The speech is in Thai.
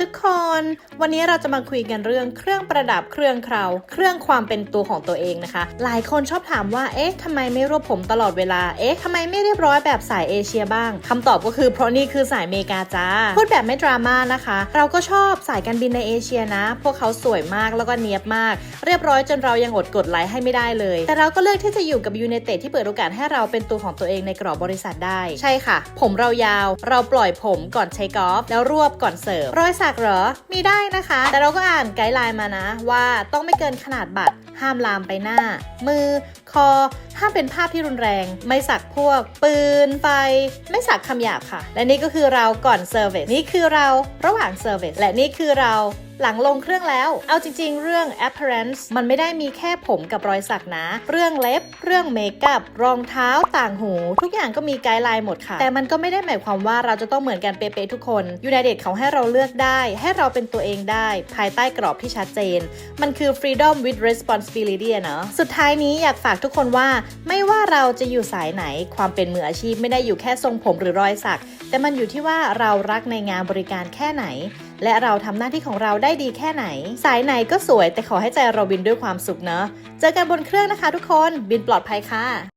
ทุกคน วันนี้เราจะมาคุยกันเรื่องเครื่องประดับเครื่องเคราเครื่องความเป็นตัวของตัวเองนะคะ หลายคนชอบถามว่าเอ๊ะทำไมไม่รวบผมตลอดเวลาเอ๊ะทำไมไม่เรียบร้อยแบบสายเอเชียบ้างคำตอบก็คือเพราะนี่คือสายเมกาจ้าพูดแบบไม่ดราม่านะคะ เราก็ชอบสายการบินในเอเชียนะ พวกเขาสวยมากแล้วก็เนียบมาก เรียบร้อยจนเรายังอดกดไลค์ให้ไม่ได้เลย แต่เราก็เลือกที่จะอยู่กับยู i นเต็ดที่เปิดโอกาสให้เราเป็นตัวของตัวเองในกรอบบริษัทได้ ใช่ค่ะ ผมเรายาว เราปล่อยผมก่อนเทคออฟแล้วรวบก่อนเสิร์ฟร้อยสักเหรอ มีได้นะคะ แต่เราก็อ่านไกด์ไลน์มานะ ว่าต้องไม่เกินขนาดบัตร ห้ามลามไปหน้า มือ คอ ห้ามเป็นภาพที่รุนแรง ไม่สักพวก ปืน ไฟ ไม่สักคำหยาบค่ะ และนี่ก็คือเราก่อนเซอร์วิส นี่คือเราระหว่างเซอร์วิส และนี่คือเราหลังลงเครื่องแล้ว เอาจริง ๆ เรื่อง appearance มันไม่ได้มีแค่ผมกับรอยสักนะ เรื่องเล็บ เรื่องเมคอัพ รองเท้า ต่างหู ทุกอย่างก็มีไกด์ไลน์หมดค่ะ แต่มันก็ไม่ได้หมายความว่าเราจะต้องเหมือนกันเป๊ะๆทุกคน United เขาให้เราเลือกได้ ให้เราเป็นตัวเองได้ ภายใต้กรอบที่ชัดเจน มันคือ freedom with responsibility เนาะ สุดท้ายนี้อยากฝากทุกคนว่า ไม่ว่าเราจะอยู่สายไหน ความเป็นมืออาชีพไม่ได้อยู่แค่ทรงผมหรือรอยสัก แต่มันอยู่ที่ว่าเรารักในงานบริการแค่ไหน และเราทำหน้าที่ของเราได้ดีแค่ไหน สายไหนก็สวยแต่ขอให้ใจเราบินด้วยความสุขเนอะเจอกันบนเครื่องนะคะทุกคนบินปลอดภัยค่ะ